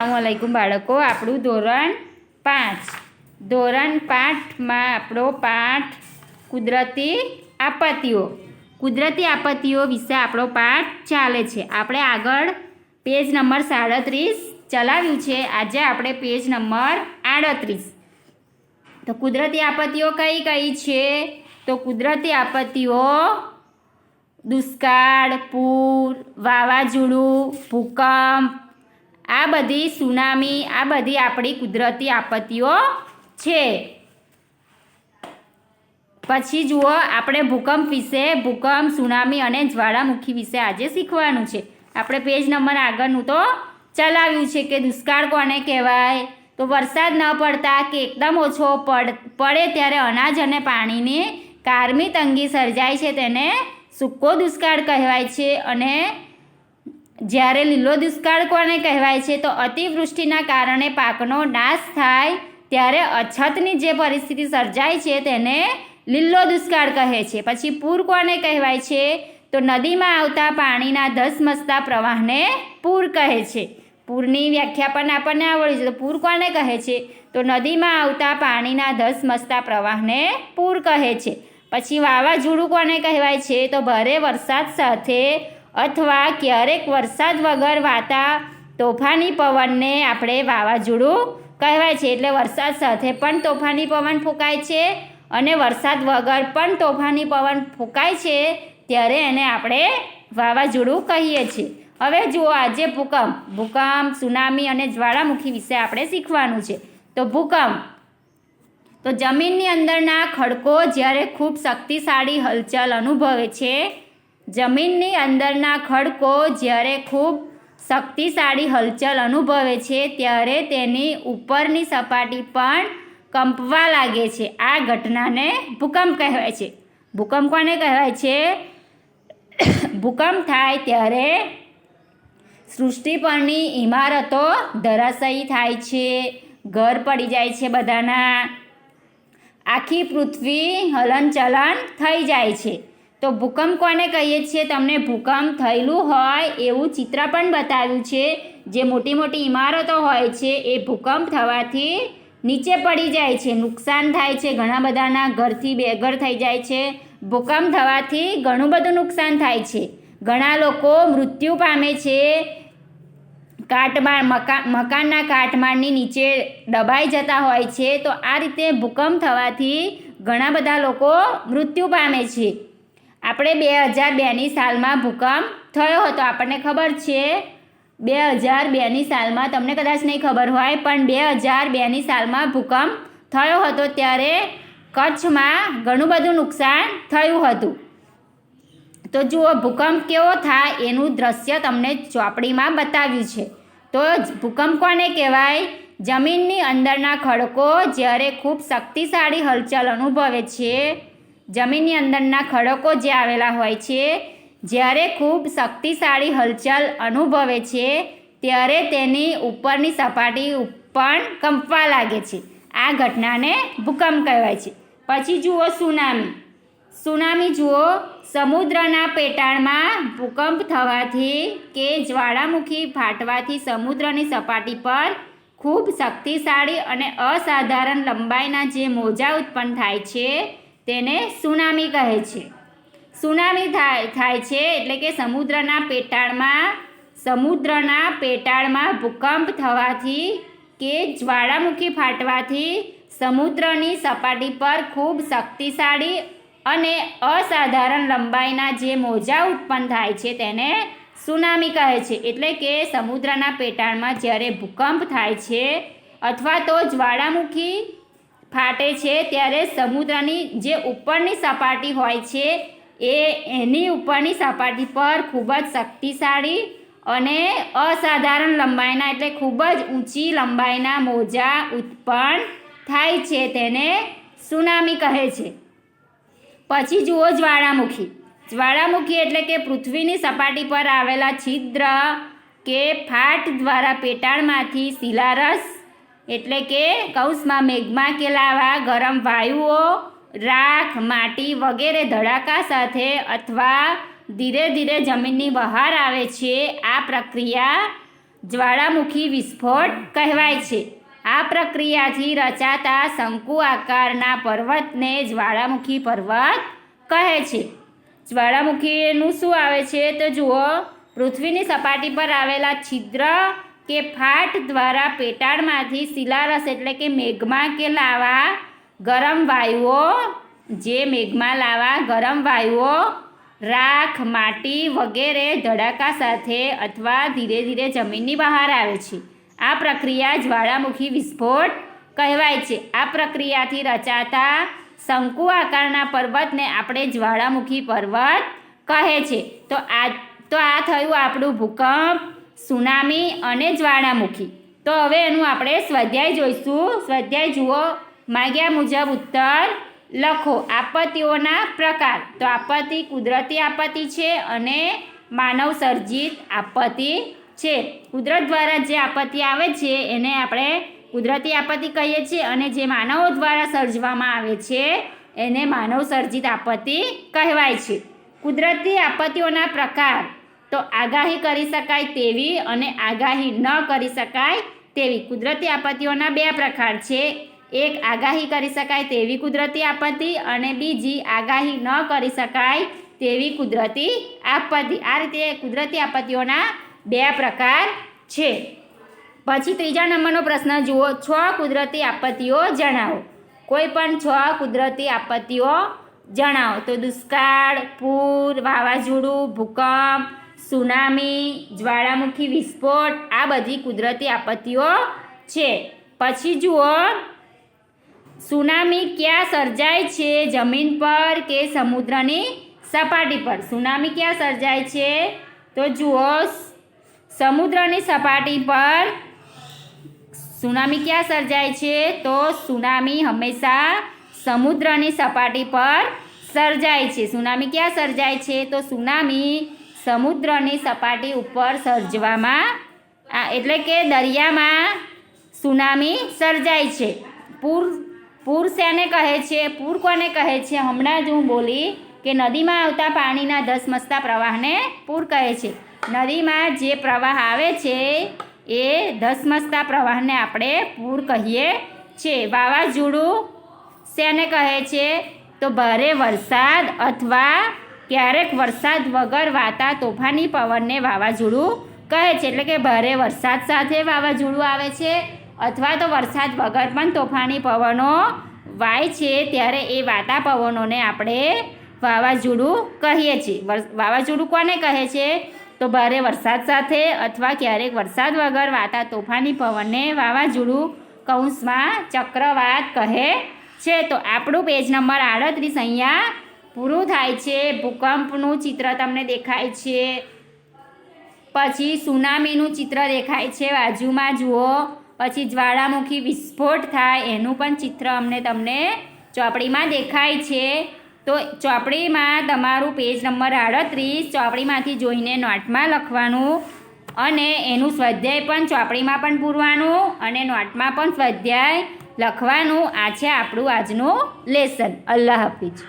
અસલામુઅલૈકુમ બાળકો. આપણું ધોરણ પાંચ. ધોરણ પાંચમાં આપણો પાઠ કુદરતી આપત્તિઓ. કુદરતી આપત્તિઓ વિશે આપણો પાઠ ચાલે છે. આપણે આગળ પેજ નંબર સાડત્રીસ ચલાવ્યું છે. આજે આપણે પેજ નંબર આડત્રીસ. તો કુદરતી આપત્તિઓ કઈ કઈ છે? તો કુદરતી આપત્તિઓ દુષ્કાળ, પૂર, વાવાઝોડું, ભૂકંપ આ બધી સુનામી, આ બધી આપણી કુદરતી આપત્તિઓ છે. પછી જુઓ, આપણે ભૂકંપ વિશે, ભૂકંપ, સુનામી અને જ્વાળામુખી વિશે આજે શીખવાનું છે. આપણે પેજ નંબર આગળનું તો ચલાવ્યું છે કે દુષ્કાળ કોને કહેવાય? તો વરસાદ ન પડતા કે એકદમ ઓછો પડ, પડે ત્યારે અનાજ અને પાણીની કારમી તંગી સર્જાય છે તેને સૂકો દુષ્કાળ કહેવાય છે અને જ્યારે લીલો દુષ્કાળ કોને કહેવાય છે, તો અતિવૃષ્ટિના કારણે પાકનો નાશ થાય ત્યારે અછતની જે પરિસ્થિતિ સર્જાય છે, તેને લીલો દુષ્કાળ કહે છે. પછી પૂર કોને કહેવાય છે, તો નદીમાં આવતા પાણીના ધસમસતા પ્રવાહને પૂર કહે છે. પૂરની વ્યાખ્યા પણ આપણને આવડી છે, તો પૂર કોને કહે છે, તો નદીમાં આવતા પાણીના ધસમસતા પ્રવાહને પૂર કહે છે. પછી વાવાઝોડું કોને કહેવાય છે, તો ભારે વરસાદ સાથે અથવા ક્યારેક વરસાદ વગર વાતા તોફાની પવનને આપણે વાવાઝોડું કહેવાય છે. એટલે વરસાદ સાથે પણ તોફાની પવન ફૂંકાય છે અને વરસાદ વગર પણ તોફાની પવન ફૂંકાય છે ત્યારે એને આપણે વાવાઝોડું કહીએ છીએ. હવે જુઓ આજે ભૂકંપ. ભૂકંપ, સુનામી અને જ્વાળામુખી વિશે આપણે શીખવાનું છે. તો ભૂકંપ. તો જમીનની અંદરના ખડકો જ્યારે ખૂબ શક્તિશાળી હલચલ અનુભવે છે જમીનની અંદરના ખડકો જ્યારે ખૂબ શક્તિશાળી હલચલ અનુભવે છે, ત્યારે તેની ઉપરની સપાટી પણ કંપવા લાગે છે. આ ઘટનાને ભૂકંપ કહેવાય છે. ભૂકંપ કોને કહેવાય છે? ભૂકંપ થાય ત્યારે સૃષ્ટિ પરની ઇમારતો ધરાશયી થાય છે. ઘર પડી જાય છે બધાના. આખી પૃથ્વી હલનચલન થઈ જાય છે. તો ભૂકંપ કોને કહીએ છીએ? તમને ભૂકંપ થયેલું હોય એવું ચિત્ર પણ બતાવ્યું છે. જે મોટી મોટી ઇમારતો હોય છે, એ ભૂકંપ થવાથી નીચે પડી જાય છે. નુકસાન થાય છે. ઘણા બધાના ઘરથી બેઘર થઈ જાય છે. ભૂકંપ થવાથી ઘણું બધું નુકસાન થાય છે. ઘણા લોકો મૃત્યુ પામે છે. કાટમાળ, મકા, મકાનના કાટમાળની નીચે દબાઈ જતા હોય છે. તો આ રીતે ભૂકંપ થવાથી ઘણા બધા લોકો મૃત્યુ પામે છે. આપણે બે હજાર બેની સાલમાં ભૂકંપ થયો હતો. આપણને ખબર છે, બે હજાર બેની સાલમાં તમને કદાચ નહીં ખબર હોય, પણ બે હજાર બેની સાલમાં ભૂકંપ થયો હતો ત્યારે કચ્છમાં ઘણું બધું નુકસાન થયું હતું. તો જુઓ, ભૂકંપ કેવો થાય એનું દ્રશ્ય તમને ચોપડીમાં બતાવ્યું છે. તો ભૂકંપ કોને કહેવાય? જમીનની અંદરના ખડકો જ્યારે ખૂબ શક્તિશાળી હલચલ અનુભવે છે જમીનની અંદરના ખડકો જે આવેલા હોય છે, જ્યારે ખૂબ શક્તિશાળી હલચલ અનુભવે છે, ત્યારે તેની ઉપરની સપાટી પણ કંપવા લાગે છે. આ ઘટનાને ભૂકંપ કહેવાય છે. પછી જુઓ સુનામી. સુનામી જુઓ, સમુદ્રના પેટાળમાં ભૂકંપ થવાથી કે જ્વાળામુખી ફાટવાથી સમુદ્રની સપાટી પર ખૂબ શક્તિશાળી અને અસાધારણ લંબાઈના જે મોજા ઉત્પન્ન થાય છે તેને સુનામી કહે છે. સુનામી થાય થાય છે એટલે કે સમુદ્રના પેટાળમાં સમુદ્રના પેટાળમાં ભૂકંપ થવાથી કે જ્વાળામુખી ફાટવાથી સમુદ્રની સપાટી પર ખૂબ શક્તિશાળી અને અસાધારણ લંબાઈના જે મોજા ઉત્પન્ન થાય છે તેને સુનામી કહે છે. એટલે કે સમુદ્રના પેટાળમાં જ્યારે ભૂકંપ થાય છે અથવા તો જ્વાળામુખી ફાટે છે ત્યારે સમુદ્રની જે ઉપરની સપાટી હોય છે, એ એની ઉપરની સપાટી પર ખૂબ જ શક્તિશાળી અને અસાધારણ લંબાઈના એટલે ખૂબ જ ઊંચી લંબાઈના મોજા ઉત્પન્ન થાય છે તેને સુનામી કહે છે. પછી જુઓ જ્વાળામુખી. જ્વાળામુખી એટલે કે પૃથ્વીની સપાટી પર આવેલા છિદ્ર કે ફાટ દ્વારા પેટાળમાંથી શિલારસ એટલે કે કૌંસમાં મેઘમાં કેલાવા ગરમ વાયુઓ, રાખ, માટી વગેરે ધડાકા સાથે અથવા ધીરે ધીરે જમીનની બહાર આવે છે, આ પ્રક્રિયા જ્વાળામુખી વિસ્ફોટ કહેવાય છે. આ પ્રક્રિયાથી રચાતા શંકુ આકારના પર્વતને જ્વાળામુખી પર્વત કહે છે. જ્વાળામુખીનું શું આવે છે? તો જુઓ, પૃથ્વીની સપાટી પર આવેલા છિદ્ર કે ફાટ દ્વારા પેટાળમાંથી શિલારસ એટલે કે મેઘમાં કે લાવા ગરમ વાયુઓ, જે મેઘમાં લાવા ગરમ વાયુઓ, રાખ, માટી વગેરે ધડાકા સાથે અથવા ધીરે ધીરે જમીનની બહાર આવે છે. આ પ્રક્રિયા જ્વાળામુખી વિસ્ફોટ કહેવાય છે. આ પ્રક્રિયાથી રચાતા શંકુ આકારના પર્વતને આપણે જ્વાળામુખી પર્વત કહે છે. તો આ તો આ થયું આપણું ભૂકંપ. સુનામી અને જ્વાળામુખી. તો હવે એનું આપણે સ્વાધ્યાય જોઈશું. સ્વાધ્યાય જુઓ. માગ્યા મુજબ ઉત્તર લખો. આપત્તિઓના પ્રકાર. તો આપત્તિ કુદરતી આપત્તિ છે અને માનવ સર્જિત આપત્તિ છે. કુદરત દ્વારા જે આપત્તિ આવે છે, એને આપણે કુદરતી આપત્તિ કહીએ છીએ અને જે માનવો દ્વારા સર્જવામાં આવે છે, એને માનવ સર્જિત આપત્તિ કહેવાય છે. કુદરતી આપત્તિઓના પ્રકાર. તો આગાહી કરી શકાય તેવી અને આગાહી ન કરી શકાય તેવી. કુદરતી આપત્તિઓના બે પ્રકાર છે. એક, આગાહી કરી શકાય તેવી કુદરતી આપત્તિ અને બીજી, આગાહી ન કરી શકાય તેવી કુદરતી આપત્તિ. આ રીતે કુદરતી આપત્તિઓના બે પ્રકાર છે. પછી ત્રીજા નંબરનો પ્રશ્ન જુઓ. છ કુદરતી આપત્તિઓ જણાવો. કોઈ પણ છ કુદરતી આપત્તિઓ જણાવો. તો દુષ્કાળ, પૂર, વાવાઝોડું, ભૂકંપ સુનામી, જ્વાળામુખી, વિસ્ફોટ, આ બધી કુદરતી આપત્તિઓ છે. પછી જુઓ, સુનામી ક્યાં સર્જાય છે? જમીન પર કે સમુદ્રની સપાટી પર? સુનામી ક્યાં સર્જાય છે? તો જુઓ, સમુદ્રની સપાટી પર સુનામી ક્યાં સર્જાય છે? તો સુનામી હંમેશા સમુદ્રની સપાટી પર સર્જાય છે. સુનામી ક્યાં સર્જાય છે? તો સુનામી સમુદ્રની સપાટી ઉપર સર્જવામાં એટલે કે દરિયામાં સુનામી સર્જાય છે. પૂર પૂર શેને કહે છે? પૂર કોને કહે છે? હમણાં જ હું બોલી કે નદીમાં આવતા પાણીના ધસમસતા પ્રવાહને પૂર કહે છે. નદીમાં જે પ્રવાહ આવે છે, એ ધસમસતા પ્રવાહને આપણે પૂર કહીએ છીએ. વાવાઝોડું શેને કહે છે? તો ભારે વરસાદ અથવા ક્યારેક વરસાદ વગર વાતા તોફાની પવનને વાવાઝોડું કહે છે. એટલે કે ભારે વરસાદ સાથે વાવાઝોડું આવે છે અથવા તો વરસાદ વગર પણ તોફાની પવનો વાય છે ત્યારે એ વાતા પવનોને આપણે વાવાઝોડું કહીએ છીએ. વાવાઝોડું કોને કહે છે? તો ભારે વરસાદ સાથે અથવા ક્યારેક વરસાદ વગર વાતા તોફાની પવનને વાવાઝોડું કૌંસમાં ચક્રવાત કહે છે. તો આપણું પેજ નંબર આડત્રીસ અહીંયા પૂરું થાય છે. ભૂકંપનું ચિત્ર તમને દેખાય છે. પછી સુનામીનું ચિત્ર દેખાય છે. બાજુમાં જુઓ. પછી જ્વાળામુખી વિસ્ફોટ થાય. એનું પણ ચિત્ર અમને તમને ચોપડીમાં દેખાય છે. તો ચોપડીમાં તમારું પેજ નંબર આડત્રીસ ચોપડીમાંથી જોઈને નોટમાં લખવાનું અને એનું સ્વાધ્યાય પણ ચોપડીમાં પણ પૂરવાનું અને નોટમાં પણ સ્વાધ્યાય લખવાનું. આ છે આપણું આજનું લેસન. અલ્લાહ હાફિઝ.